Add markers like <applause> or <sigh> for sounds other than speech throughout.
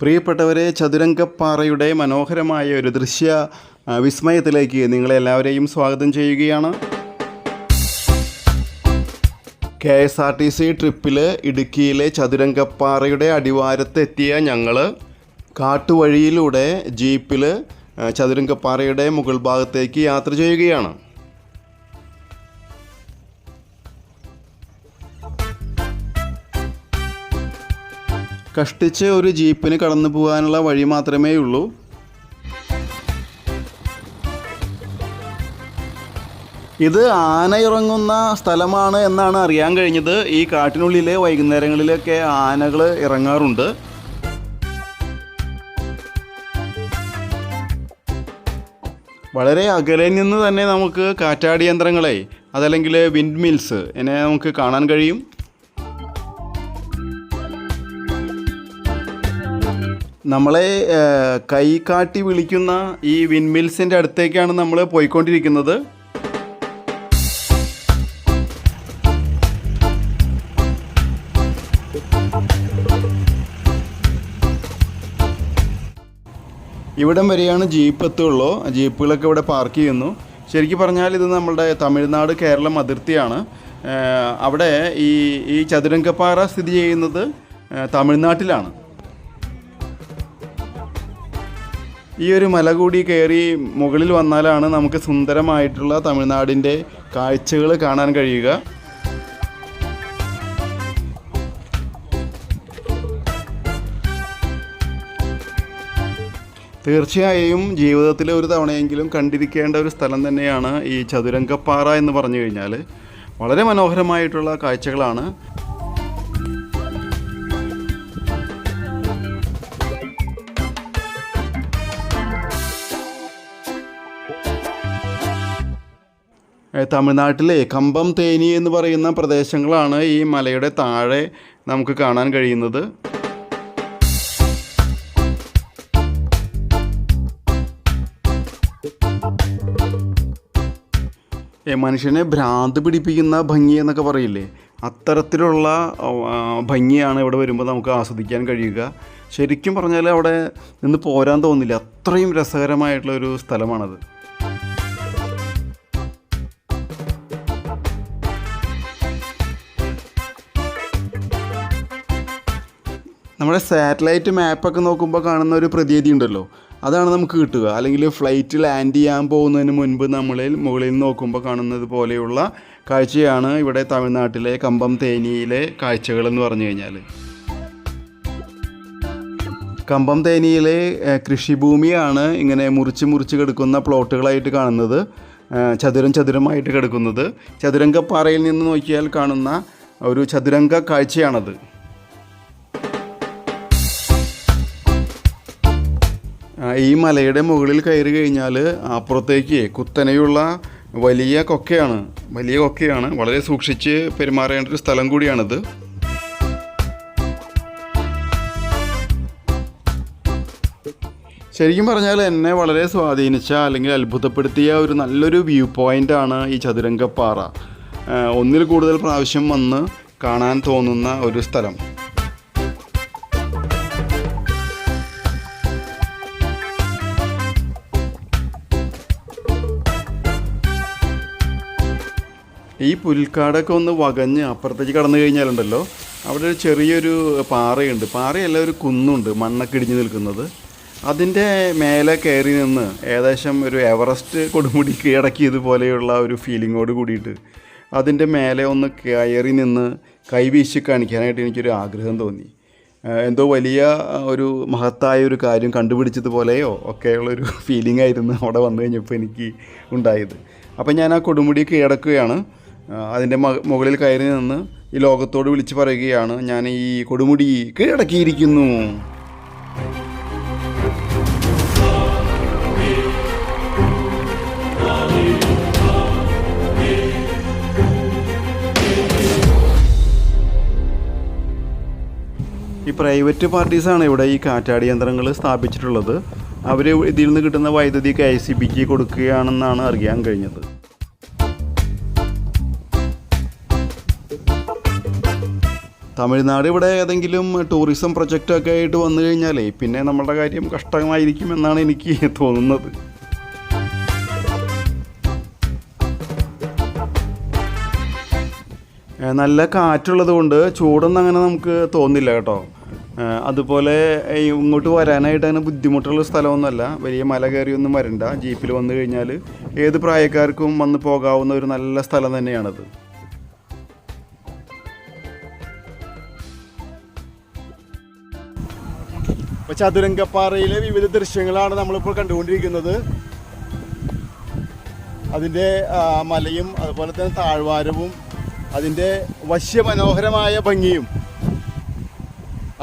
പ്രിയപ്പെട്ടവരെ ചതുരംഗപ്പാറയുടെ മനോഹരമായ ഒരു ദൃശ്യ വിസ്മയത്തിലേക്ക് നിങ്ങളെല്ലാവരെയും സ്വാഗതം ചെയ്യുകയാണ്. K S R T C ട്രിപ്പിൽ ഇടുക്കിയിലെ ചതുരംഗപ്പാറയുടെ അടിവാരത്തെത്തിയ ഞങ്ങൾ കാട്ടുവഴിയിലൂടെ ജീപ്പിൽ ചതുരംഗപ്പാറയുടെ മുകൾ ഭാഗത്തേക്ക് യാത്ര ചെയ്യുകയാണ്. കഷ്ടിച്ച് ഒരു ജീപ്പിന് കടന്നു പോകാനുള്ള വഴി മാത്രമേ ഉള്ളൂ. ഇത് ആന ഇറങ്ങുന്ന സ്ഥലമാണ് എന്നാണ് അറിയാൻ കഴിഞ്ഞത്. ഈ കാട്ടിനുള്ളിലെ വൈകുന്നേരങ്ങളിലൊക്കെ ആനകൾ ഇറങ്ങാറുണ്ട്. വളരെ അകലെ നിന്ന് തന്നെ നമുക്ക് കാറ്റാടി യന്ത്രങ്ങളെ അതല്ലെങ്കിൽ വിൻഡ് മിൽസ് എന്നെ നമുക്ക് കാണാൻ കഴിയും. നമ്മളെ കൈ കാട്ടി വിളിക്കുന്ന ഈ വിൻമിൽസിന്റെ അടുത്തേക്കാണ് നമ്മൾ പോയിക്കൊണ്ടിരിക്കുന്നത്. ഇവിടം വരെയാണ് ജീപ്പ് എത്തുള്ളൂ. ജീപ്പുകളൊക്കെ ഇവിടെ പാർക്ക് ചെയ്യുന്നു. ശരിക്കും പറഞ്ഞാൽ ഇത് നമ്മുടെ തമിഴ്നാട് കേരളം അതിർത്തിയാണ്. അവിടെ ഈ ഈ ചതുരംഗപ്പാറ സ്ഥിതി ചെയ്യുന്നത് തമിഴ്നാട്ടിലാണ്. ഈ ഒരു മല കൂടി കയറി മുകളിൽ വന്നാലാണ് നമുക്ക് സുന്ദരമായിട്ടുള്ള തമിഴ്നാടിന്റെ കാഴ്ചകൾ കാണാൻ കഴിയുക. തീർച്ചയായും ജീവിതത്തിൽ ഒരു തവണയെങ്കിലും കണ്ടിരിക്കേണ്ട ഒരു സ്ഥലം തന്നെയാണ് ഈ ചതുരംഗപ്പാറ എന്ന് പറഞ്ഞു കഴിഞ്ഞാൽ വളരെ മനോഹരമായിട്ടുള്ള കാഴ്ചകളാണ്. തമിഴ്നാട്ടിലെ കമ്പം തേനി എന്ന് പറയുന്ന പ്രദേശങ്ങളാണ് ഈ മലയുടെ താഴെ നമുക്ക് കാണാൻ കഴിയുന്നത്. മനുഷ്യനെ ഭ്രാന്ത് പിടിപ്പിക്കുന്ന ഭംഗി എന്നൊക്കെ പറയില്ലേ? അത്തരത്തിലുള്ള ഭംഗിയാണ് ഇവിടെ വരുമ്പോൾ നമുക്ക് ആസ്വദിക്കാൻ കഴിയുക. ശരിക്കും പറഞ്ഞാൽ അവിടെ നിന്ന് പോരാൻ തോന്നില്ല. അത്രയും രസകരമായിട്ടുള്ള ഒരു സ്ഥലമാണത്. നമ്മുടെ സാറ്റലൈറ്റ് മാപ്പൊക്കെ നോക്കുമ്പോൾ കാണുന്ന ഒരു പ്രതീതി ഉണ്ടല്ലോ. അതാണ് നമുക്ക് കിട്ടുക. അല്ലെങ്കിൽ ഫ്ലൈറ്റ് ലാൻഡ് ചെയ്യാൻ പോകുന്നതിന് മുൻപ് നമ്മളിൽ മുകളിൽ നോക്കുമ്പോൾ കാണുന്നത് പോലെയുള്ള കാഴ്ചയാണ് ഇവിടെ തമിഴ്നാട്ടിലെ കമ്പം തേനിയിലെ കാഴ്ചകൾ എന്ന് പറഞ്ഞു കഴിഞ്ഞാൽ കമ്പം തേനിയിലെ കൃഷിഭൂമിയാണ് ഇങ്ങനെ മുറിച്ച് മുറിച്ച് കിടക്കുന്ന പ്ലോട്ടുകളായിട്ട് കാണുന്നത്. ചതുരം ചതുരമായിട്ട് കിടക്കുന്നത്. ചതുരംഗപ്പാറയിൽ നിന്ന് നോക്കിയാൽ കാണുന്ന ഒരു ചതുരംഗ കാഴ്ചയാണത്. ഈ മലയുടെ മുകളിൽ കയറി കഴിഞ്ഞാൽ അപ്പുറത്തേക്ക് കുത്തനെയുള്ള വലിയ കൊക്കയാണ്. വലിയ കൊക്കയാണ്. വളരെ സൂക്ഷിച്ച് പെരുമാറേണ്ട ഒരു സ്ഥലം കൂടിയാണിത്. ശരിക്കും പറഞ്ഞാൽ എന്നെ വളരെ സ്വാധീനിച്ച അല്ലെങ്കിൽ അത്ഭുതപ്പെടുത്തിയ ഒരു നല്ലൊരു വ്യൂ പോയിന്റാണ് ഈ ചതുരംഗപ്പാറ. ഒന്നിൽ കൂടുതൽ പ്രാവശ്യം വന്ന് കാണാൻ തോന്നുന്ന ഒരു സ്ഥലം. ഈ പുൽക്കാടൊക്കെ ഒന്ന് വകഞ്ഞ് അപ്പുറത്തേക്ക് കടന്നു കഴിഞ്ഞാലുണ്ടല്ലോ. അവിടെ ഒരു ചെറിയൊരു പാറയുണ്ട്. പാറയല്ല ഒരു കുന്നുണ്ട് മണ്ണൊക്കെ ഇടിഞ്ഞു നിൽക്കുന്നത്. അതിന്റെ മേലെ കയറി നിന്ന് ഏകദേശം ഒരു എവറസ്റ്റ് കൊടുമുടി കീഴടക്കിയതുപോലെയുള്ള ഒരു ഫീലിങ്ങോട് കൂടിയിട്ട് അതിന്റെ മേലെ ഒന്ന് കയറി നിന്ന് കൈവീശി കാണിക്കാനായിട്ട് എനിക്കൊരു ആഗ്രഹം തോന്നി. എന്തോ വലിയ ഒരു മഹത്തായ ഒരു കാര്യം കണ്ടുപിടിച്ചതുപോലെയോ ഒക്കെയുള്ളൊരു <laughs> ഫീലിംഗ് ആയിരുന്നു അവിടെ വന്നു കഴിഞ്ഞപ്പോൾ എനിക്ക് ഉണ്ടായത്. അപ്പോൾ ഞാൻ ആ കൊടുമുടി കീഴടക്കുകയാണ് അതിന്റെ മുകളിൽ കയറി നിന്ന് ഈ ലോകത്തോട് വിളിച്ച് പറയുകയാണ് ഞാൻ ഈ കൊടുമുടി കീഴടക്കിയിരിക്കുന്നു ഈ പ്രൈവറ്റ് പാർട്ടീസാണ് ഇവിടെ ഈ കാറ്റാടി യന്ത്രങ്ങൾ സ്ഥാപിച്ചിട്ടുള്ളത്. അവർ ഇതിൽ നിന്ന് കിട്ടുന്ന വൈദ്യുതി കെ ഐ സി ബിക്ക് കൊടുക്കുകയാണെന്നാണ് അറിയാൻ കഴിഞ്ഞത്. തമിഴ്നാട് ഇവിടെ ഏതെങ്കിലും ടൂറിസം പ്രൊജക്റ്റൊക്കെ ആയിട്ട് വന്നു കഴിഞ്ഞാലേ പിന്നെ നമ്മളുടെ കാര്യം കഷ്ടമായിരിക്കും എന്നാണ് എനിക്ക് <laughs> തോന്നുന്നത്. നല്ല കാറ്റുള്ളത് കൊണ്ട് ചൂടൊന്നും അങ്ങനെ നമുക്ക് തോന്നില്ല കേട്ടോ. അതുപോലെ ഇങ്ങോട്ട് വരാനായിട്ട് അങ്ങനെ ബുദ്ധിമുട്ടുള്ള സ്ഥലമൊന്നുമല്ല. വലിയ മല കയറിയൊന്നും വരണ്ട. ജീപ്പിൽ വന്നു കഴിഞ്ഞാൽ ഏത് പ്രായക്കാർക്കും വന്ന് പോകാവുന്ന ഒരു നല്ല സ്ഥലം തന്നെയാണത്. ഇപ്പൊ ചതുരംഗപ്പാറയിലെ വിവിധ ദൃശ്യങ്ങളാണ് നമ്മളിപ്പോൾ കണ്ടുകൊണ്ടിരിക്കുന്നത്. അതിന്റെ മലയും അതുപോലെ തന്നെ താഴ്വാരവും അതിന്റെ വശ്യമനോഹരമായ ഭംഗിയും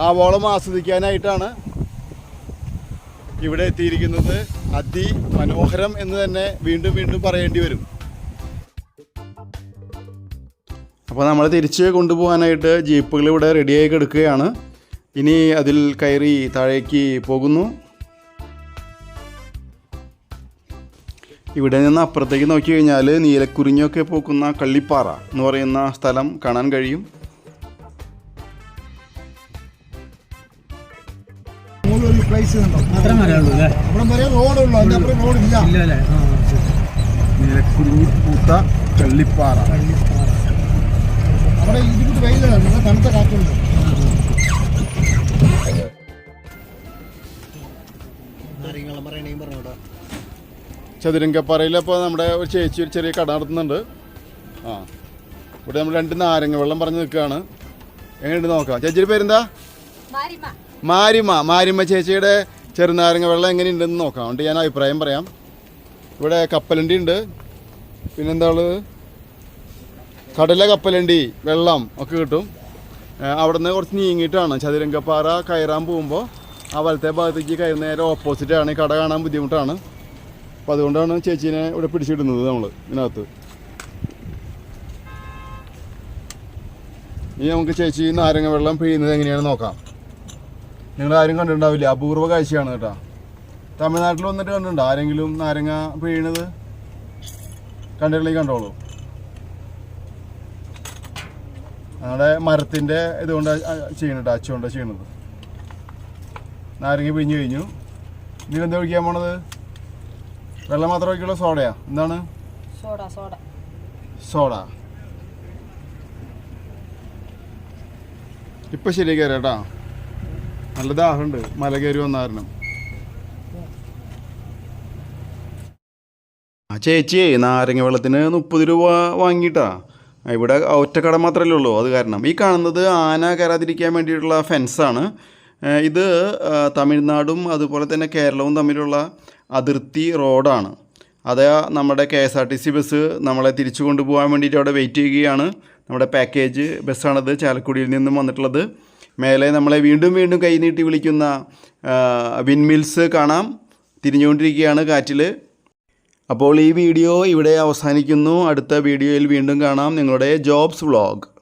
ആവോളം ആസ്വദിക്കാനായിട്ടാണ് ഇവിടെ എത്തിയിരിക്കുന്നത്. അതിമനോഹരം എന്ന് തന്നെ വീണ്ടും വീണ്ടും പറയേണ്ടി വരും. അപ്പോൾ നമ്മൾ തിരിച്ച് കൊണ്ടുപോകാനായിട്ട് ജീപ്പുകൾ ഇവിടെ റെഡിയായി കിടക്കുകയാണ്. ഇനി അതിൽ കയറി താഴേക്ക് പോകുന്നു. ഇവിടെ നിന്ന് അപ്പുറത്തേക്ക് നോക്കി കഴിഞ്ഞാൽ നീലക്കുറിഞ്ഞൊക്കെ പോക്കുന്ന കള്ളിപ്പാറ എന്ന് പറയുന്ന സ്ഥലം കാണാൻ കഴിയും. നീലക്കുറിഞ്ഞി പൂത്ത കള്ളിപ്പാറ. അവിടെ ഇരുപത് വെയിലാണ് തണുത്ത കാറ്റുണ്ട്. ചതുരംഗപ്പാറയിൽ അപ്പോൾ നമ്മുടെ ഒരു ചേച്ചി ഒരു ചെറിയ കട നടത്തുന്നുണ്ട്. ആ. ഇവിടെ നമ്മൾ രണ്ട് നാരങ്ങ വെള്ളം പറഞ്ഞ് നിൽക്കുകയാണ്. എങ്ങനെയുണ്ട് നോക്കാം. ചേച്ചിയുടെ പേരെന്താ? മാരിമ മാരിമ മാരിമ ചേച്ചിയുടെ ചെറുനാരങ്ങ വെള്ളം എങ്ങനെയുണ്ടെന്ന് നോക്കാം. അതുകൊണ്ട് ഞാൻ അഭിപ്രായം പറയാം. ഇവിടെ കപ്പലണ്ടി ഉണ്ട്. പിന്നെന്താ ഉള്ളത് കടല കപ്പലണ്ടി വെള്ളം ഒക്കെ കിട്ടും. അവിടെ നിന്ന് കുറച്ച് നീങ്ങിയിട്ടാണ് ചതുരംഗപ്പാറ കയറാൻ പോകുമ്പോൾ ആ വലത്തെ ഭാഗത്തേക്ക് കയറുന്ന നേരെ ഓപ്പോസിറ്റാണ് ഈ കട കാണാൻ ബുദ്ധിമുട്ടാണ്. അപ്പോൾ അതുകൊണ്ടാണ് ചേച്ചീനെ ഇവിടെ പിടിച്ചിടുന്നത് നമ്മൾ ഇതിനകത്ത്. ഇനി നമുക്ക് ചേച്ചി നാരങ്ങ വെള്ളം പിഴിയുന്നത് എങ്ങനെയാണെന്ന് നോക്കാം. നിങ്ങൾ ആരും കണ്ടിട്ടുണ്ടാവില്ല. അപൂർവ കാഴ്ചയാണ് കേട്ടോ. തമിഴ്നാട്ടിൽ വന്നിട്ട് കണ്ടിട്ടുണ്ടോ? ആരെങ്കിലും നാരങ്ങ പിഴിയണത് കണ്ടിട്ടില്ലെങ്കിൽ കണ്ടോളൂ. നമ്മുടെ മരത്തിന്റെ ഇതുകൊണ്ട് ചെയ്യണട്ടോ അച്ചുകൊണ്ടാണ് ചെയ്യണത് നാരങ്ങ പിഴിഞ്ഞു കഴിഞ്ഞു. ഇതിലെന്താ ഒഴിക്കാൻ പോണത്? വെള്ളം മാത്രം ഒഴിക്കുള്ളൂ സോഡയാ. എന്താണ്? Soda soda. സോഡ. ഇപ്പം ശരി കയറാം കേട്ടോ നല്ല ദാഹമുണ്ട് മല കയറി വന്ന കാരണം. ആ ചേച്ചി നാരങ്ങ വെള്ളത്തിന് മുപ്പത് രൂപ വാങ്ങിയിട്ടാ. ഇവിടെ ഒറ്റക്കട മാത്രമല്ലേ ഉള്ളൂ അത് കാരണം. ഈ കാണുന്നത് ആന കയറാതിരിക്കാൻ വേണ്ടിയിട്ടുള്ള ഫെൻസാണ് ഇത് തമിഴ്നാടും അതുപോലെ തന്നെ കേരളവും തമ്മിലുള്ള അതിർത്തി റോഡാണ്. അത് നമ്മുടെ K S R T C bus നമ്മളെ തിരിച്ചു കൊണ്ടുപോകാൻ വേണ്ടിയിട്ട് അവിടെ വെയിറ്റ് ചെയ്യുകയാണ്. നമ്മുടെ പാക്കേജ് ബസ്സാണത് ചാലക്കുടിയിൽ നിന്നും വന്നിട്ടുള്ളത്. മേലെ നമ്മളെ വീണ്ടും വീണ്ടും കൈനീട്ടി വിളിക്കുന്ന വിൻമിൽസ് കാണാം. തിരിഞ്ഞുകൊണ്ടിരിക്കുകയാണ് കാറ്റിൽ അപ്പോൾ ഈ വീഡിയോ ഇവിടെ അവസാനിക്കുന്നു. അടുത്ത വീഡിയോയിൽ വീണ്ടും കാണാം. നിങ്ങളുടെ ജോബ്സ് വ്ളോഗ്.